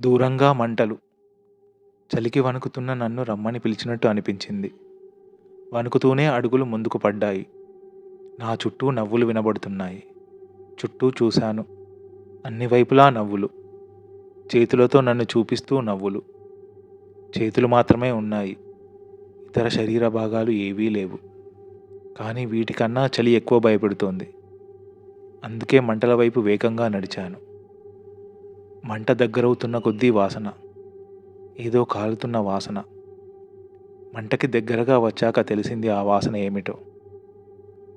దూరంగా మంటలు. చలికి వణుకుతున్న నన్ను రమ్మని పిలిచినట్టు అనిపించింది. వణుకుతూనే అడుగులు ముందుకు పడ్డాయి. నా చుట్టూ నవ్వులు వినబడుతున్నాయి. చుట్టూ చూశాను. అన్ని వైపులా నవ్వులు. చేతులతో నన్ను చూపిస్తూ నవ్వులు. చేతులు మాత్రమే ఉన్నాయి. ఇతర శరీర భాగాలు ఏవీ లేవు. కానీ వీటికన్నా చలి ఎక్కువ భయపెడుతోంది. అందుకే మంటల వైపు వేగంగా నడిచాను. మంట దగ్గరవుతున్న కొద్దీ వాసన. ఏదో కాలుతున్న వాసన. మంటకి దగ్గరగా వచ్చాక తెలిసింది ఆ వాసన ఏమిటో.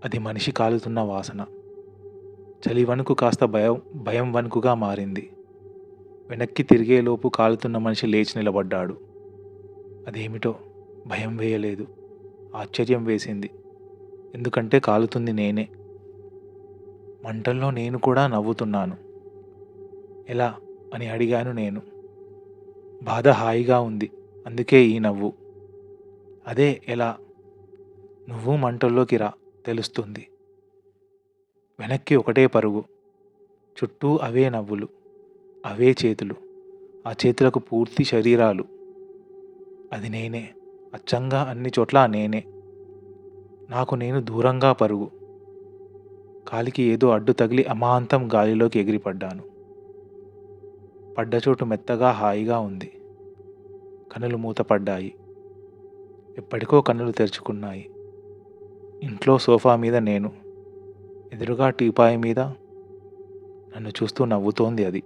అది మనిషి కాలుతున్న వాసన. చలి వణుకు కాస్త భయం భయం వణుకుగా మారింది. వెనక్కి తిరిగేలోపు కాలుతున్న మనిషి లేచి నిలబడ్డాడు. అదేమిటో భయం వేయలేదు. ఆశ్చర్యం వేసింది. ఎందుకంటే కాలుతుంది నేనే. మంటల్లో నేను కూడా నవ్వుతున్నాను. ఎలా? అని అడిగాను నేను. బాధ హాయిగా ఉంది. అందుకే ఈ నవ్వు. అదే ఎలా? నువ్వు మంటల్లోకి రా తెలుస్తుంది. వెనక్కి ఒకటే పరుగు. చుట్టూ అవే నవ్వులు. అవే చేతులు. ఆ చేతులకు పూర్తి శరీరాలు. అది నేనే. అచ్చంగా అన్ని చోట్ల నేనే. నాకు నేను దూరంగా పరుగు. కాలికి ఏదో అడ్డు తగిలి అమాంతం గాలిలోకి ఎగిరిపడ్డాను. పడ్డచోటు మెత్తగా హాయిగా ఉంది. కనులు మూతపడ్డాయి. ఎప్పటికో కన్నులు తెరుచుకున్నాయి. ఇంట్లో సోఫా మీద నేను ఎదురుగా టీపాయి మీద నన్ను చూస్తూ నవ్వుతోంది అది.